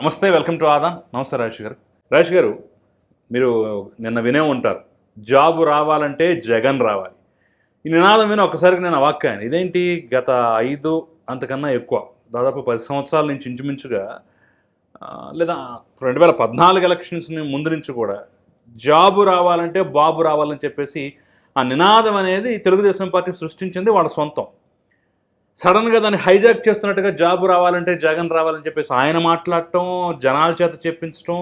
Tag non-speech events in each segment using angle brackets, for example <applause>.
నమస్తే welcome to Aadan. నమస్తే రాజేష్ గారు. రాజేష్ గారు మీరు నిన్న వినే ఉంటారు. జాబు రావాలంటే జగన్ రావాలి. ఈ నినాదం విని ఒకసారికి నేను అవాక్కాను ఇదేంటి? గత ఐదు అంతకన్నా ఎక్కువ దాదాపు పది సంవత్సరాల నుంచి ఇంచుమించుగా లేదా రెండు వేల పద్నాలుగు ఎలక్షన్స్ని ముందు నుంచి కూడా జాబు రావాలంటే బాబు రావాలని చెప్పేసి ఆ నినాదం అనేది తెలుగుదేశం పార్టీ సృష్టించింది వాళ్ళ సొంతం. సడన్గా దాన్ని హైజాక్ చేస్తున్నట్టుగా జాబ్ రావాలంటే జగన్ రావాలని చెప్పేసి ఆయన మాట్లాడటం జనాల చేత చెప్పించడం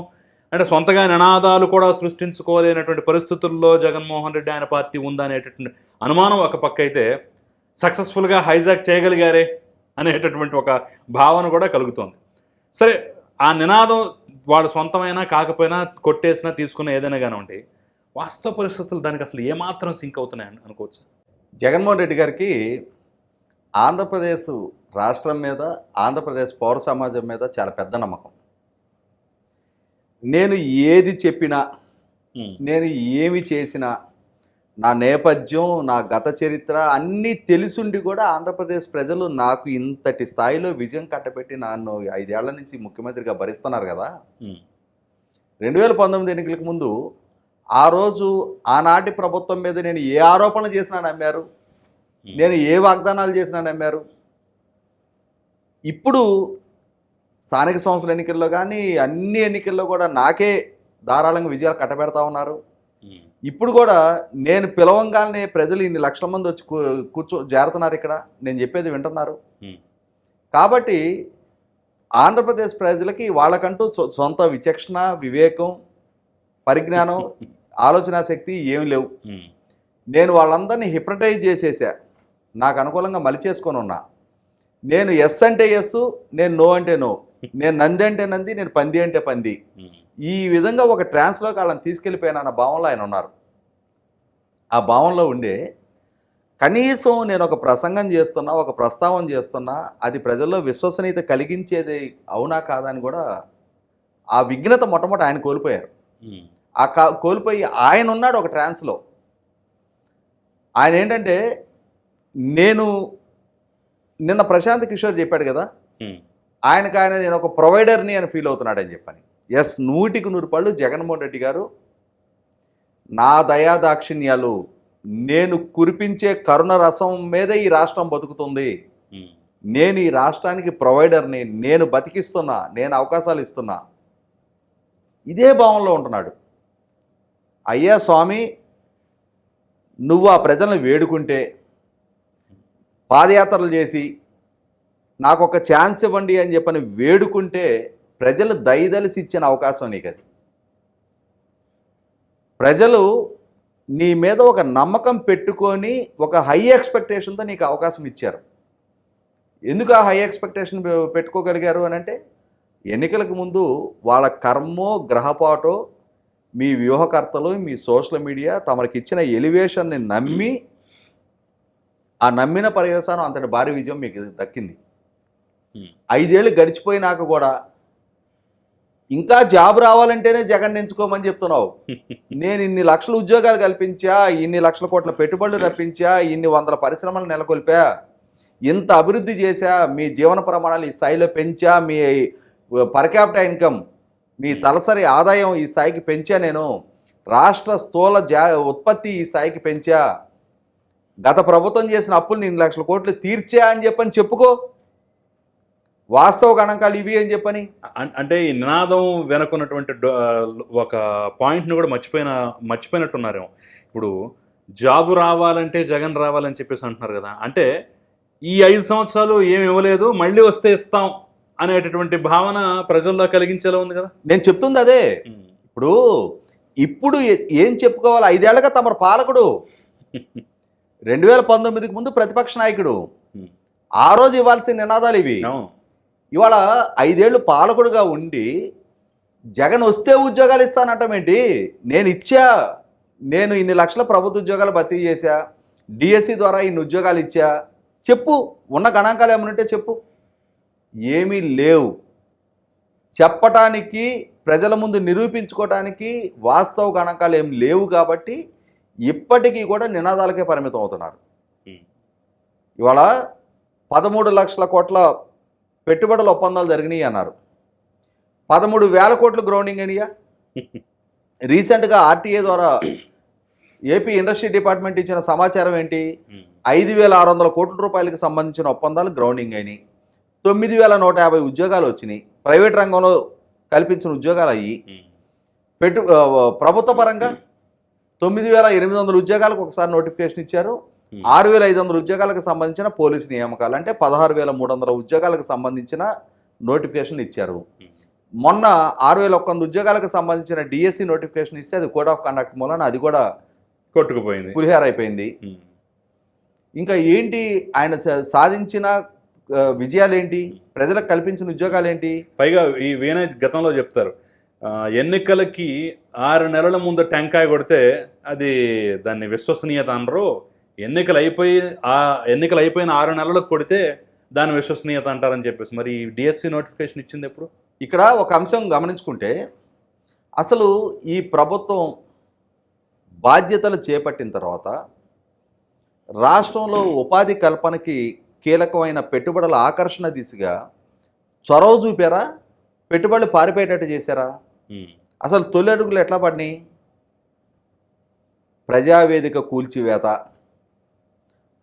అంటే సొంతగా నినాదాలు కూడా సృష్టించుకోలేనటువంటి పరిస్థితుల్లో జగన్మోహన్ రెడ్డి ఆయన పార్టీ ఉందనేటటువంటి అనుమానం ఒక పక్క అయితే సక్సెస్ఫుల్గా హైజాక్ చేయగలిగారే అనేటటువంటి ఒక భావన కూడా కలుగుతోంది. సరే ఆ నినాదం వాడు సొంతమైనా కాకపోయినా కొట్టేసినా తీసుకున్న ఏదైనా కానివ్వండి వాస్తవ పరిస్థితులు దానికి అసలు ఏమాత్రం సింక్ అవుతున్నాయి అనుకోవచ్చు? జగన్మోహన్ రెడ్డి గారికి ఆంధ్రప్రదేశ్ రాష్ట్రం మీద ఆంధ్రప్రదేశ్ పౌర సమాజం మీద చాలా పెద్ద నమ్మకం. నేను ఏది చెప్పినా నేను ఏమి చేసినా నా నేపథ్యం నా గత చరిత్ర అన్నీ తెలిసుండి కూడా ఆంధ్రప్రదేశ్ ప్రజలు నాకు ఇంతటి స్థాయిలో విజయం కట్టబెట్టి నన్ను ఐదేళ్ళ నుంచి ముఖ్యమంత్రిగా భరిస్తున్నారు కదా. రెండు వేల పంతొమ్మిది ఎన్నికలకు ముందు ఆ రోజు ఆనాటి ప్రభుత్వం మీద నేను ఏ ఆరోపణలు చేసినా నమ్మారు. నేను ఏ వాగ్దానాలు చేసినా నమ్మారు. ఇప్పుడు స్థానిక సంస్థల ఎన్నికల్లో కానీ అన్ని ఎన్నికల్లో కూడా నాకే ధారాళంగా విజయాలు కట్టబెడతా ఉన్నారు. ఇప్పుడు కూడా నేను పిలవంగానే ప్రజలు ఇన్ని లక్షల మంది వచ్చి కూర్చో చేరుతున్నారు ఇక్కడ. నేను చెప్పేది వింటున్నారు. కాబట్టి ఆంధ్రప్రదేశ్ ప్రజలకి వాళ్ళకంటూ సొంత విచక్షణ వివేకం పరిజ్ఞానం <laughs> ఆలోచన శక్తి ఏమి లేవు. నేను వాళ్ళందరినీ హిప్నటైజ్ చేసేసా. నాకు అనుకూలంగా మలిచేసుకొని ఉన్నా. నేను ఎస్ అంటే ఎస్ నేను నో అంటే నో నేను నంది అంటే నంది నేను పంది అంటే పంది. ఈ విధంగా ఒక ట్రాన్స్లోకి వాళ్ళని తీసుకెళ్ళిపోయాను అన్న భావంలో ఆయన ఉన్నారు. ఆ భావంలో ఉండే కనీసం నేను ఒక ప్రసంగం చేస్తున్నా ఒక ప్రస్తావన చేస్తున్నా అది ప్రజల్లో విశ్వసనీయత కలిగించేది అవునా కాదా అని కూడా ఆ విఘ్నత మొట్టమొదటి ఆయన కోల్పోయారు. ఆ కా కోల్పోయి ఆయన ఉన్నాడు ఒక ట్రాన్స్లో. ఆయన ఏంటంటే నేను నిన్న ప్రశాంత్ కిషోర్ చెప్పాడు కదా. ఆయనకు ఆయన నేను ఒక ప్రొవైడర్ని అని ఫీల్ అవుతున్నాడని చెప్పని ఎస్ నూటికి నూరు పళ్ళు జగన్మోహన్ రెడ్డి గారు నా దయా దాక్షిణ్యాలు నేను కురిపించే కరుణ రసం మీదే ఈ రాష్ట్రం బతుకుతుంది. నేను ఈ రాష్ట్రానికి ప్రొవైడర్ని నేను బతికిస్తున్నా నేను అవకాశాలు ఇస్తున్నా ఇదే భావంలో ఉంటున్నాడు అయ్యా స్వామి నువ్వు ఆ ప్రజలను వేడుకుంటే పాదయాత్రలు చేసి నాకు ఒక ఛాన్స్ ఇవ్వండి అని చెప్పని వేడుకుంటే ప్రజలు దయదలిసి ఇచ్చిన అవకాశం నీకు అది ప్రజలు నీ మీద ఒక నమ్మకం పెట్టుకొని ఒక హై ఎక్స్పెక్టేషన్తో నీకు అవకాశం ఇచ్చారు. ఎందుకు ఆ హై ఎక్స్పెక్టేషన్ పెట్టుకోగలిగారు అని అంటే ఎన్నికలకు ముందు వాళ్ళ కర్మో గ్రహపాటో మీ వ్యూహకర్తలు మీ సోషల్ మీడియా తమకిచ్చిన ఎలివేషన్ని నమ్మి ఆ నమ్మిన పర్యవసానం అంతటి భారీ విజయం మీకు దక్కింది. ఐదేళ్ళు గడిచిపోయినాక కూడా ఇంకా జాబ్ రావాలంటేనే జగన్ ఎంచుకోమని చెప్తున్నావు. <laughs> నేను ఇన్ని లక్షల ఉద్యోగాలు కల్పించా ఇన్ని లక్షల కోట్ల పెట్టుబడులు రప్పించా ఇన్ని వందల పరిశ్రమలు నెలకొల్పా ఇంత అభివృద్ధి చేశా మీ జీవన ప్రమాణాలు ఈ స్థాయిలో పెంచా మీ పర్ ఇన్కమ్ మీ తలసరి ఆదాయం ఈ స్థాయికి పెంచా నేను రాష్ట్ర స్థూల జా ఉత్పత్తి ఈ స్థాయికి పెంచా గత ప్రభుత్వం చేసిన అప్పులు ఇన్ని లక్షల కోట్లు తీర్చా అని చెప్పని చెప్పుకో. వాస్తవ గణాంకాలు ఇవి అని చెప్పని. అంటే ఈ నినాదం వెనుకున్నటువంటి ఒక పాయింట్ని కూడా మర్చిపోయిన మర్చిపోయినట్టున్నారేమో. ఇప్పుడు జాబు రావాలంటే జగన్ రావాలని చెప్పేసి అంటున్నారు కదా. అంటే ఈ ఐదు సంవత్సరాలు ఏమి ఇవ్వలేదు మళ్ళీ వస్తే ఇస్తాం అనేటటువంటి భావన ప్రజల్లో కలిగించేలా ఉంది కదా. నేను చెప్తుంది అదే. ఇప్పుడు ఇప్పుడు ఏ- ఏం చెప్పుకోవాలి? ఐదేళ్ళగా తమరు పాలకుడు. <laughs> రెండు వేల పంతొమ్మిదికి ముందు ప్రతిపక్ష నాయకుడు. ఆ రోజు ఇవ్వాల్సిన నినాదాలు ఇవి. ఇవాళ ఐదేళ్ళు పాలకుడుగా ఉండి జగన్ వస్తే ఉద్యోగాలు ఇస్తానంటామేంటి నేను ఇచ్చా నేను ఇన్ని లక్షల ప్రభుత్వ ఉద్యోగాలు భర్తీ చేశా డిఎస్సి ద్వారా ఇన్ని ఉద్యోగాలు ఇచ్చా. చెప్పు ఉన్న గణాంకాలు ఏమనుంటే చెప్పు. ఏమీ లేవు. చెప్పటానికి ప్రజల ముందు నిరూపించుకోవటానికి వాస్తవ గణాంకాలు ఏం లేవు కాబట్టి ఇప్పటికీ కూడా నినాదాలకే పరిమితం అవుతున్నారు. ఇవాళ పదమూడు లక్షల కోట్ల పెట్టుబడుల ఒప్పందాలు జరిగినాయి అన్నారు. పదమూడు వేల కోట్లు గ్రౌండింగ్ అనియా <laughs> రీసెంట్గా ఆర్టీఏ ద్వారా ఏపీ ఇండస్ట్రీ డిపార్ట్మెంట్ ఇచ్చిన సమాచారం ఏంటి? ఐదు వేల ఆరు వందల కోట్ల రూపాయలకు సంబంధించిన ఒప్పందాలు గ్రౌండింగ్ అయినాయి. తొమ్మిది వేల నూట యాభై ఉద్యోగాలు వచ్చినాయి. ప్రైవేట్ రంగంలో కల్పించిన ఉద్యోగాలు అయ్యి. పెట్టు ప్రభుత్వ పరంగా తొమ్మిది వేల ఎనిమిది వందల ఉద్యోగాలకు ఒకసారి నోటిఫికేషన్ ఇచ్చారు. ఉమ్. ఆరు వేల ఐదు వందల ఉద్యోగాలకు సంబంధించిన పోలీసు నియామకాలు. అంటే పదహారు వేల మూడు వందల ఉద్యోగాలకు సంబంధించిన నోటిఫికేషన్ ఇచ్చారు. ఉమ్. మొన్న ఆరు వేల ఒక్క వంద ఉద్యోగాలకు సంబంధించిన డిఎస్సి నోటిఫికేషన్ ఇస్తే అది కోడ్ ఆఫ్ కండక్ట్ మూలన అది కూడా కొట్టుకుపోయింది. పులిహార అయిపోయింది ఉమ్, ఇంకా ఏంటి? ఆయన సాధించిన విజయాలు ఏంటి ప్రజలకు కల్పించిన ఉద్యోగాలు ఏంటి పైగా ఈ వీణ గతంలో చెప్తారు. ఎన్నికలకి ఆరు నెలల ముందు టెంకాయ కొడితే అది దాన్ని విశ్వసనీయత అనరు. ఎన్నికలు అయిపోయి ఆ ఎన్నికలు అయిపోయిన ఆరు నెలలకు కొడితే దాని విశ్వసనీయత అంటారని చెప్పేసి. మరి డిఎస్సి నోటిఫికేషన్ ఇచ్చింది ఎప్పుడు? ఇక్కడ ఒక అంశం గమనించుకుంటే అసలు ఈ ప్రభుత్వం బాధ్యతలు చేపట్టిన తర్వాత రాష్ట్రంలో ఉపాధి కల్పనకి కీలకమైన పెట్టుబడుల ఆకర్షణ దిశగా చొరవ చూపారా? పెట్టుబడులు పారిపోయేటట్టు చేశారా? అసలు తొలి అడుగులు ఎట్లా పడినాయి? ప్రజావేదిక కూల్చివేత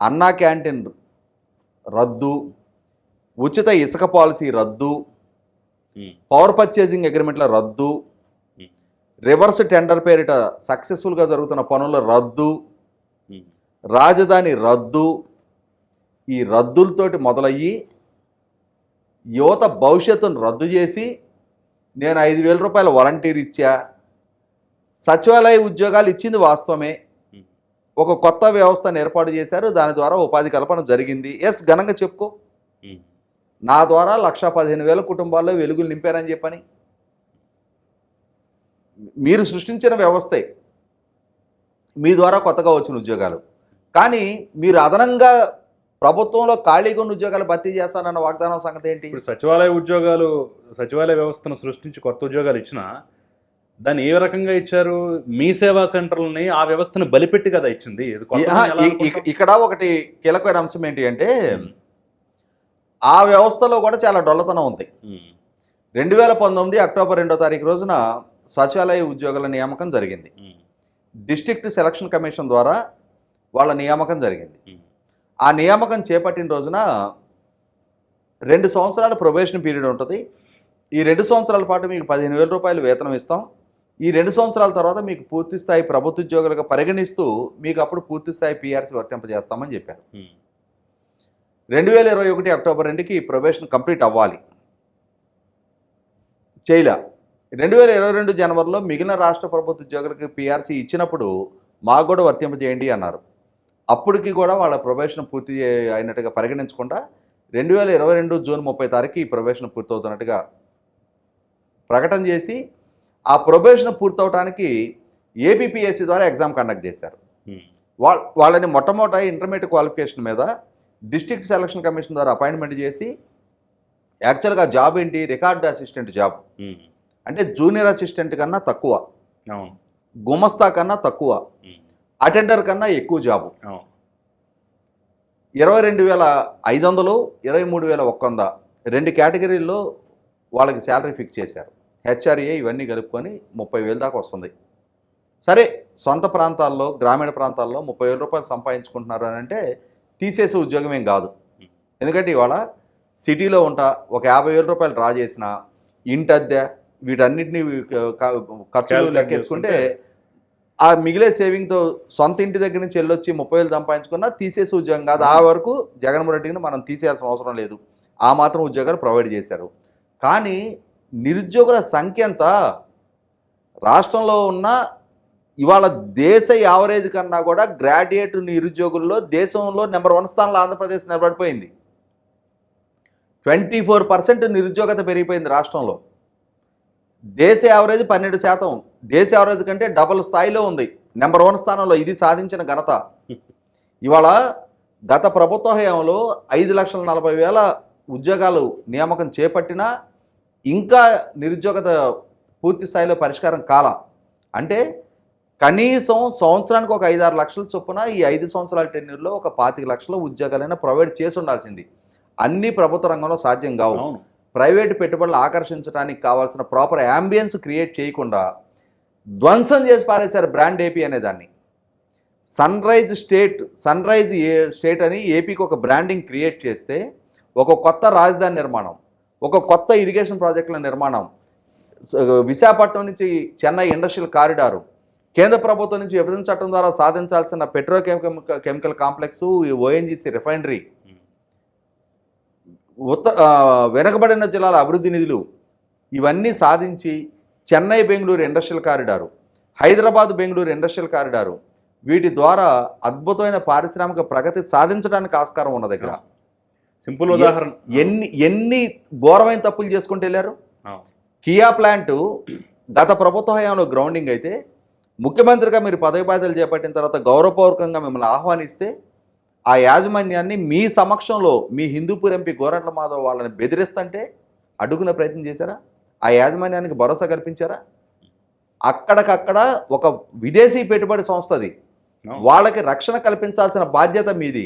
అన్నా క్యాంటీన్ రద్దు ఉచిత ఇసుక పాలసీ రద్దు పవర్ పర్చేసింగ్ అగ్రిమెంట్ల రద్దు రివర్స్ టెండర్ పేరిట సక్సెస్ఫుల్గా జరుగుతున్న పనుల రద్దు రాజధాని రద్దు ఈ రద్దులతోటి మొదలయ్యి యువత భవిష్యత్తును రద్దు చేసి నేను ఐదు వేల రూపాయల వాలంటీర్ ఇచ్చా. సచివాలయ ఉద్యోగాలు ఇచ్చింది వాస్తవమే. ఒక కొత్త వ్యవస్థను ఏర్పాటు చేశారు. దాని ద్వారా ఉపాధి కల్పన జరిగింది. ఎస్ ఘనంగా చెప్పుకో. నా ద్వారా లక్ష పదిహేను వేల కుటుంబాల్లో వెలుగులు నింపారని చెప్పని. మీరు సృష్టించిన వ్యవస్థే. మీ ద్వారా కొత్తగా వచ్చిన ఉద్యోగాలు. కానీ మీరు అదనంగా ప్రభుత్వంలో ఖాళీగా ఉన్న ఉద్యోగాలు భర్తీ చేస్తానన్న వాగ్దానం సంగతి ఏంటి? ఇప్పుడు సచివాలయ ఉద్యోగాలు సచివాలయ వ్యవస్థను సృష్టించి కొత్త ఉద్యోగాలు ఇచ్చినా దాన్ని ఏ రకంగా ఇచ్చారు? మీ సేవా సెంటర్లని ఆ వ్యవస్థను బలిపెట్టి కదా ఇచ్చింది? ఇక్కడ ఒకటి కీలకమైన అంశం ఏంటి అంటే ఆ వ్యవస్థలో కూడా చాలా డొల్లతనం ఉంది. రెండు వేల పంతొమ్మిది అక్టోబర్ రెండో తారీఖు రోజున సచివాలయ ఉద్యోగుల నియామకం జరిగింది. డిస్ట్రిక్ట్ సెలక్షన్ కమిషన్ ద్వారా వాళ్ళ నియామకం జరిగింది. ఆ నియామకం చేపట్టిన రోజున రెండు సంవత్సరాల ప్రొబేషన్ పీరియడ్ ఉంటుంది. ఈ రెండు సంవత్సరాల పాటు మీకు పదిహేను వేల రూపాయలు వేతనం ఇస్తాం. ఈ రెండు సంవత్సరాల తర్వాత మీకు పూర్తి స్థాయి ప్రభుత్వ ఉద్యోగులుగా పరిగణిస్తూ మీకు అప్పుడు పూర్తి స్థాయి పీఆర్సీ వర్తింపజేస్తామని చెప్పారు. రెండు వేల ఇరవై ఒకటి అక్టోబర్ రెండుకి ప్రొబేషన్ కంప్లీట్ అవ్వాలి. చేయలే. రెండు వేల ఇరవై రెండు జనవరిలో మిగిలిన రాష్ట్ర ప్రభుత్వ ఉద్యోగులకి పీఆర్సీ ఇచ్చినప్పుడు మాకు కూడా వర్తింపజేయండి అన్నారు. అప్పటికి కూడా వాళ్ళ ప్రొబేషన్ పూర్తి అయినట్టుగా పరిగణించకుండా రెండు వేల ఇరవై రెండు జూన్ ముప్పై తారీఖు ఈ ప్రొబేషన్ పూర్తవుతున్నట్టుగా ప్రకటన చేసి ఆ ప్రొబేషన్ పూర్తవటానికి ఏపీపీఎస్సీ ద్వారా ఎగ్జామ్ కండక్ట్ చేశారు. ఉమ్, వాళ్ళ వాళ్ళని మొట్టమొదట ఇంటర్మీడియట్ క్వాలిఫికేషన్ మీద డిస్ట్రిక్ట్ సెలక్షన్ కమిషన్ ద్వారా అపాయింట్మెంట్ చేసి యాక్చువల్గా జాబ్ ఏంటి? రికార్డ్ అసిస్టెంట్ జాబ్ అంటే జూనియర్ అసిస్టెంట్ కన్నా తక్కువ. గుమస్తా కన్నా తక్కువ. ఉమ్, అటెండర్ కన్నా ఎక్కువ జాబు. ఇరవై రెండు వేల ఐదు వందలు ఇరవై మూడు వేల ఒక్క వంద. రెండు కేటగిరీల్లో వాళ్ళకి శాలరీ ఫిక్స్ చేశారు. హెచ్ఆర్ఏ ఇవన్నీ కలుపుకొని ముప్పై వేలు దాకా వస్తుంది. సరే సొంత ప్రాంతాల్లో గ్రామీణ ప్రాంతాల్లో ముప్పై వేల రూపాయలు సంపాదించుకుంటున్నారు అని అంటే తీసేసే ఉద్యోగం ఏం కాదు. ఎందుకంటే ఇవాళ సిటీలో ఉంటా ఒక యాభై వేల రూపాయలు డ్రా చేసిన ఇంటి అద్దె వీటన్నిటిని ఖర్చులు లెక్కేసుకుంటే ఆ మిగిలే సేవింగ్తో సొంత ఇంటి దగ్గర నుంచి వెళ్ళొచ్చి ముప్పై వేలు సంపాదించుకున్నా తీసేసి ఉద్యోగం కాదు. ఆ వరకు జగన్మోహన్ రెడ్డిని మనం తీసేయాల్సిన అవసరం లేదు. ఆ మాత్రం ఉద్యోగాలు ప్రొవైడ్ చేశారు. కానీ నిరుద్యోగుల సంఖ్య ఎంత? రాష్ట్రంలో ఉన్న ఇవాళ దేశ యావరేజ్ కన్నా కూడా గ్రాడ్యుయేట్ నిరుద్యోగుల్లో దేశంలో నెంబర్ వన్ స్థానంలో ఆంధ్రప్రదేశ్ నిలబడిపోయింది. ట్వంటీ ఫోర్ పర్సెంట్ నిరుద్యోగత పెరిగిపోయింది రాష్ట్రంలో. దేశ యావరేజ్ పన్నెండు శాతం. దేశ యావరేజ్ కంటే డబుల్ స్థాయిలో ఉంది. నెంబర్ వన్ స్థానంలో ఇది సాధించిన ఘనత. <laughs> ఇవాళ గత ప్రభుత్వ హయాంలో ఐదు లక్షల నలభై వేల ఉద్యోగాలు నియామకం చేపట్టినా ఇంకా నిరుద్యోగత పూర్తి స్థాయిలో పరిష్కారం కాల. అంటే కనీసం సంవత్సరానికి ఒక ఐదారు లక్షల చొప్పున ఈ ఐదు సంవత్సరాల టెన్యూర్లో ఒక పాతిక లక్షల ఉద్యోగాలైనా ప్రొవైడ్ చేసి ఉండాల్సింది. అన్ని ప్రభుత్వ రంగంలో సాధ్యం కావు. ప్రైవేటు పెట్టుబడులు ఆకర్షించడానికి కావాల్సిన ప్రాపర్ యాంబియన్స్ క్రియేట్ చేయకుండా ధ్వంసం చేసి పారేశారు బ్రాండ్ ఏపీ అనే దాన్ని. Sunrise state sunrise a state అని ఏపీకి ఒక బ్రాండింగ్ క్రియేట్ చేస్తే ఒక కొత్త రాజధాని నిర్మాణం ఒక కొత్త ఇరిగేషన్ ప్రాజెక్టుల నిర్మాణం విశాఖపట్నం నుంచి చెన్నై ఇండస్ట్రియల్ కారిడారు కేంద్ర ప్రభుత్వం నుంచి విభజన చట్టం ద్వారా సాధించాల్సిన petrochemical chemical complex ONGC refinery ఉత్త వెనకబడిన జిల్లాల అభివృద్ధి నిధులు ఇవన్నీ సాధించి Chennai Bengaluru industrial corridor Hyderabad Bengaluru industrial corridor వీటి ద్వారా అద్భుతమైన పారిశ్రామిక ప్రగతి సాధించడానికి ఆస్కారం ఉన్న దగ్గర. సింపుల్ ఉదాహరణ. ఎన్ని ఎన్ని ఘోరమైన తప్పులు చేసుకుంటూ వెళ్ళారు? కియా ప్లాంట్ గత ప్రభుత్వ హయాంలో గ్రౌండింగ్ అయితే ముఖ్యమంత్రిగా మీరు పదవి బాధ్యతలు చేపట్టిన తర్వాత గౌరవపూర్వకంగా మిమ్మల్ని ఆహ్వానిస్తే ఆ యాజమాన్యాన్ని మీ సమక్షంలో మీ హిందూపూర్ ఎంపీ గోరంట్ల మాధవ్ వాళ్ళని బెదిరిస్తుంటే అడుగున ప్రయత్నం చేశారా? ఆ యాజమాన్యానికి భరోసా కల్పించారా? అక్కడికక్కడ ఒక విదేశీ పెట్టుబడి సంస్థ అది ఆ. వాళ్ళకి రక్షణ కల్పించాల్సిన బాధ్యత మీది.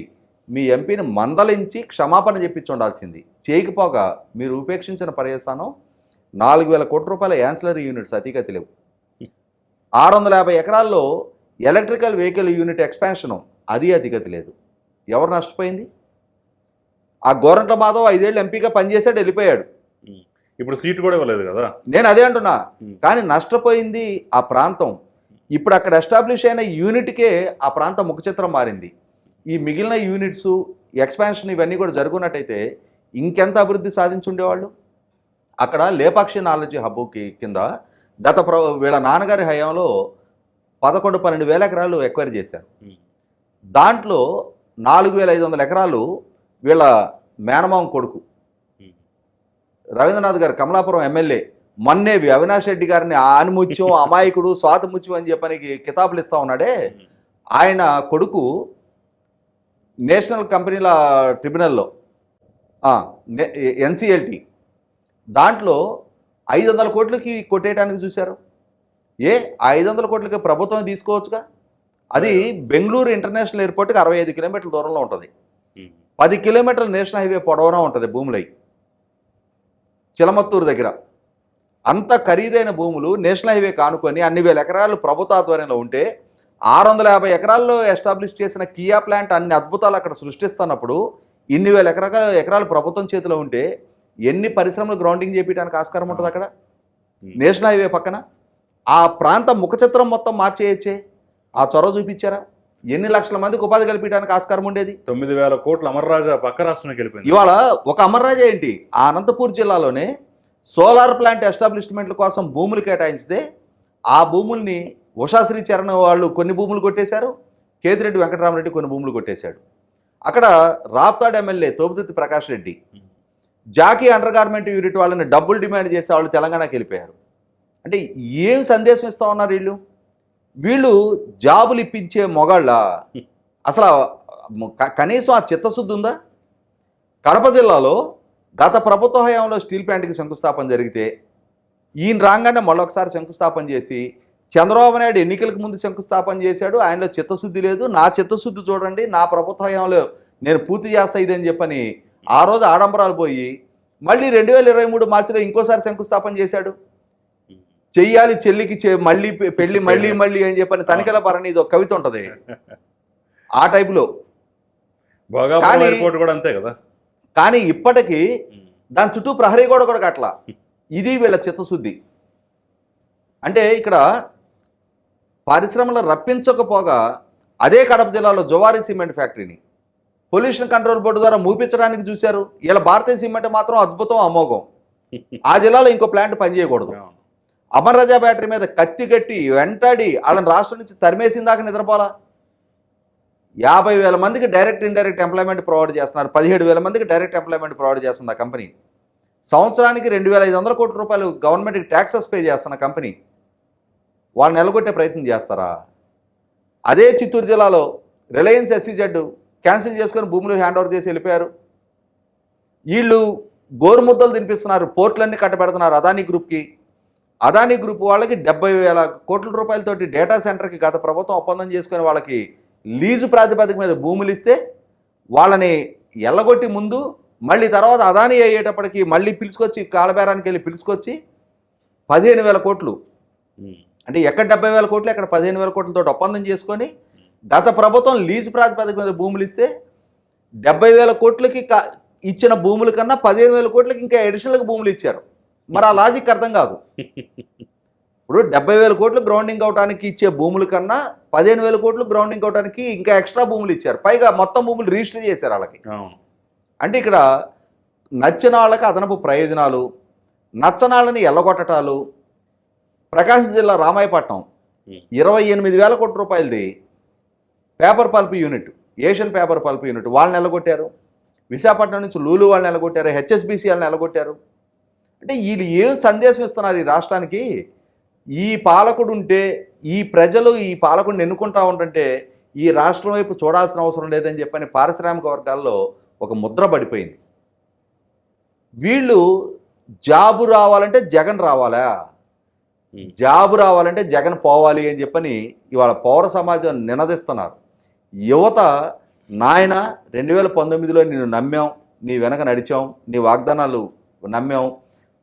మీ ఎంపీని మందలించి క్షమాపణ చెప్పించి ఉండాల్సింది చేయకపోగా మీరు ఉపేక్షించిన పర్యవసానం నాలుగు వేల కోట్ల రూపాయల యాన్సిలరీ యూనిట్స్ అతిగతి లేవు. ఆరు వందల యాభై ఎకరాల్లో ఎలక్ట్రికల్ వెహికల్ యూనిట్ ఎక్స్పాన్షను అది అతిగతి లేదు. ఎవరు నష్టపోయింది? ఆ గోరంట్ల మాధవ్ ఐదేళ్ళు ఎంపీగా పనిచేశాడు వెళ్ళిపోయాడు. ఇప్పుడు సీట్ కూడా ఇవ్వలేదు కదా? నేను అదే అంటున్నా. కానీ నష్టపోయింది ఆ ప్రాంతం. ఇప్పుడు అక్కడ ఎస్టాబ్లిష్ అయిన యూనిట్కే ఆ ప్రాంతం ముఖచిత్రం మారింది. ఈ మిగిలిన యూనిట్స్ ఎక్స్పాన్షన్ ఇవన్నీ కూడా జరుగునట్టయితే ఇంకెంత అభివృద్ధి సాధించి ఉండేవాళ్ళు అక్కడ లేపాక్షి నాలెడ్జీ హబ్బుకి కింద గత ప్ర వీళ్ళ నాన్నగారి హయాంలో పదకొండు పన్నెండు వేల ఎకరాలు ఎక్వైర్ చేశారు. దాంట్లో నాలుగు వేల ఐదు వందల ఎకరాలు వీళ్ళ మేనమామ కొడుకు. రవీంద్రనాథ్ గారు కమలాపురం ఎమ్మెల్యే. మొన్నేవి అవినాష్ రెడ్డి గారిని ఆనిముత్యం <laughs> అమాయకుడు స్వాతముత్యం అని చెప్పనికి కితాబులు ఇస్తా ఉన్నాడే. ఆయన కొడుకు నేషనల్ కంపెనీల ట్రిబ్యునల్లో ఎన్సిఎల్టీ దాంట్లో ఐదు వందల కోట్లకి కొట్టేయడానికి చూశారు. ఏ ఐదు వందల కోట్లకి ప్రభుత్వం తీసుకోవచ్చుగా? అది బెంగళూరు ఇంటర్నేషనల్ ఎయిర్పోర్ట్కి అరవై ఐదు కిలోమీటర్ల దూరంలో ఉంటుంది. పది కిలోమీటర్ల నేషనల్ హైవే పొడవునా ఉంటుంది భూములై. చిలమత్తూరు దగ్గర. అంత ఖరీదైన భూములు నేషనల్ హైవే కానుకొని అన్ని వేల ఎకరాలు ప్రభుత్వ ఆధ్వర్యంలో ఉంటే ఆరు వందల యాభై ఎకరాల్లో ఎస్టాబ్లిష్ చేసిన కియా ప్లాంట్ అన్ని అద్భుతాలు అక్కడ సృష్టిస్తున్నప్పుడు ఇన్ని వేల ఎకరాల ఎకరాలు ప్రభుత్వం చేతిలో ఉంటే ఎన్ని పరిశ్రమలు గ్రౌండింగ్ చేపించడానికి ఆస్కారం ఉంటుంది అక్కడ? నేషనల్ హైవే పక్కన. ఆ ప్రాంత ముఖచిత్రం మొత్తం మార్చేయచ్చే? ఆ చొరవ చూపించారా? ఎన్ని లక్షల మందికి ఉపాధి కల్పించడానికి ఆస్కారం ఉండేది? తొమ్మిది వేల కోట్ల అమర్రాజా పక్క రాష్ట్రానికి వెళ్ళిపోయింది. ఇవాళ ఒక అమర్రాజా ఏంటి? ఆ అనంతపూర్ జిల్లాలోనే సోలార్ ప్లాంట్ ఎస్టాబ్లిష్మెంట్ల కోసం భూములు కేటాయించితే ఆ భూముల్ని ఉషాశ్రీ చరణ్ వాళ్ళు కొన్ని భూములు కొట్టేశారు కేతిరెడ్డి వెంకటరామరెడ్డి కొన్ని భూములు కొట్టేశాడు. అక్కడ Raptadu MLA Thopudurthi Prakash Reddy Jockey under garment unit వాళ్ళని డబ్బులు డిమాండ్ చేసే వాళ్ళు తెలంగాణకి వెళ్ళిపోయారు. అంటే ఏం సందేశం ఇస్తా ఉన్నారు వీళ్ళు? వీళ్ళు జాబులు ఇప్పించే మొగాళ్ళ? అసలు కనీసం ఆ చిత్తశుద్ధి ఉందా? కడప జిల్లాలో గత ప్రభుత్వ హయాంలో స్టీల్ ప్లాంట్కి శంకుస్థాపన జరిగితే ఈయన రాగానే మళ్ళొకసారి శంకుస్థాపన చేసి చంద్రబాబు నాయుడు ఎన్నికలకు ముందు శంకుస్థాపన చేశాడు. ఆయనలో చిత్తశుద్ధి లేదు. నా చిత్తశుద్ధి చూడండి. నా ప్రభుత్వ హయాంలో నేను పూర్తి చేస్తా ఇదని చెప్పని ఆ రోజు ఆడంబరాలు పోయి మళ్ళీ రెండు వేల ఇరవై మూడు మార్చిలో ఇంకోసారి శంకుస్థాపన చేశాడు. చెయ్యాలి చెల్లికి మళ్ళీ పెళ్ళి మళ్ళీ మళ్ళీ అని చెప్పని తనిఖీల భరణి ఇది ఒక కవిత ఉంటుంది. ఆ టైపులో. భోగాపురం కానీ- ఎయిర్పోర్ట్ కూడా అంతే కదా? కానీ ఇప్పటికీ దాని చుట్టూ ప్రహరీ గోడ కూడా కట్టల. ఇది వీళ్ళ చిత్తశుద్ధి. అంటే ఇక్కడ పరిశ్రమలు రప్పించకపోగా అదే కడప జిల్లాలో జువారీ సిమెంట్ ఫ్యాక్టరీని పొల్యూషన్ కంట్రోల్ బోర్డు ద్వారా మూపించడానికి చూశారు. ఇలా భారతీయ సిమెంట్ మాత్రం అద్భుతం అమోఘం. ఆ జిల్లాలో ఇంకో ప్లాంట్ పనిచేయకూడదు. అమర్ రజా బ్యాటరీ మీద కత్తి కట్టి వెంటాడి వాళ్ళని రాష్ట్రం నుంచి తరిమేసిన దాకా నిద్రపోలా? యాభై వేల మందికి డైరెక్ట్ ఇండైరెక్ట్ ఎంప్లాయ్మెంట్ ప్రొవైడ్ చేస్తున్నారు. పదిహేడు వేల మందికి డైరెక్ట్ ఎంప్లాయ్మెంట్ ప్రొవైడ్ చేస్తుంది ఆ కంపెనీ. సంవత్సరానికి రెండు వేల ఐదు వందల కోట్ల రూపాయలు గవర్నమెంట్కి ట్యాక్సెస్ పే చేస్తున్న కంపెనీ. వాళ్ళని నిలగొట్టే ప్రయత్నం చేస్తారా? అదే చిత్తూరు జిల్లాలో రిలయన్స్ ఎస్సీజెడ్ క్యాన్సిల్ చేసుకొని భూములు హ్యాండ్ ఓవర్ చేసి వెళ్ళిపోయారు. వీళ్ళు గోరుముద్దలు తినిపిస్తున్నారు. పోర్ట్లన్నీ కట్టబెడుతున్నారు. అదానీ గ్రూప్కి అదానీ గ్రూప్ వాళ్ళకి డెబ్బై వేల కోట్ల రూపాయలతోటి డేటా సెంటర్కి గత ప్రభుత్వం ఒప్పందం చేసుకొని వాళ్ళకి లీజు ప్రాతిపదిక మీద భూములు ఇస్తే వాళ్ళని ఎల్లగొట్టి ముందు మళ్ళీ తర్వాత అదాని అయ్యేటప్పటికి మళ్ళీ పిలుచుకొచ్చి కాలబేరానికి వెళ్ళి పిలుచుకొచ్చి పదిహేను వేల కోట్లు. అంటే ఎక్కడ డెబ్బై వేల కోట్లు ఎక్కడ పదిహేను వేల కోట్లతో ఒప్పందం చేసుకొని గత ప్రభుత్వం లీజు ప్రాతిపదిక మీద భూములు ఇస్తే డెబ్బై వేల కోట్లకి కా- ఇచ్చిన భూముల కన్నా పదిహేను వేల కోట్లకి ఇంకా అడిషనల్గా భూములు ఇచ్చారు. మరి ఆ లాజిక్ అర్థం కాదు. ఇప్పుడు డెబ్బై వేల కోట్లు గ్రౌండింగ్ అవడానికి ఇచ్చే భూముల కన్నా పదిహేను వేల కోట్లు గ్రౌండింగ్ అవడానికి ఇంకా ఎక్స్ట్రా భూములు ఇచ్చారు. పైగా మొత్తం భూములు రిజిస్టర్ చేశారు వాళ్ళకి. అంటే ఇక్కడ నచ్చిన వాళ్ళకి అదనపు ప్రయోజనాలు నచ్చని వాళ్ళని ఎల్లగొట్టటాలు ప్రకాశం జిల్లా రామాయపట్నం. ఇరవై ఎనిమిది వేల కోట్ల రూపాయలది paper pulp unit Asian paper pulp unit వాళ్ళని ఎల్లగొట్టారు. విశాఖపట్నం నుంచి లూలు వాళ్ళని ఎల్లగొట్టారు హెచ్ఎస్బిసి వాళ్ళని ఎల్లగొట్టారు. అంటే వీళ్ళు ఏం సందేశం ఇస్తున్నారు ఈ రాష్ట్రానికి? ఈ పాలకుడు ఉంటే ఈ ప్రజలు ఈ పాలకుడిని ఎన్నుకుంటా ఉంటుంటే ఈ రాష్ట్రం వైపు చూడాల్సిన అవసరం లేదని చెప్పని పారిశ్రామిక వర్గాల్లో ఒక ముద్ర పడిపోయింది. వీళ్ళు జాబు రావాలంటే జగన్ రావాలా? జాబు రావాలంటే జగన్ పోవాలి అని చెప్పని ఇవాళ పౌర సమాజం నినదిస్తున్నారు. యువత నాయన రెండు వేల పంతొమ్మిదిలో నిన్ను నమ్మాం నీ వెనక నడిచాం నీ వాగ్దానాలు నమ్మాం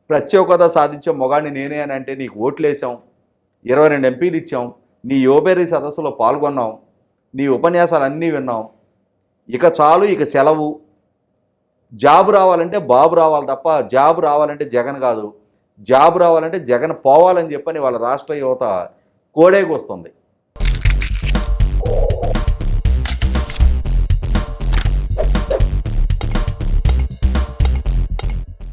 ప్రత్యేకత సాధించే మొగాడిని నేనే అని అంటే నీకు ఓట్లేసాం. ఇరవై రెండు ఎంపీలు ఇచ్చాం. నీ యోబేరీ సదస్సులో పాల్గొన్నాం. నీ ఉపన్యాసాలు అన్నీ విన్నాం. ఇక చాలు ఇక సెలవు. జాబు రావాలంటే బాబు రావాలి తప్ప జాబు రావాలంటే జగన్ కాదు. జాబ్ రావాలంటే జగన్ పోవాలని చెప్పని వాళ్ళ రాష్ట్ర యువత కోడేకి వస్తుంది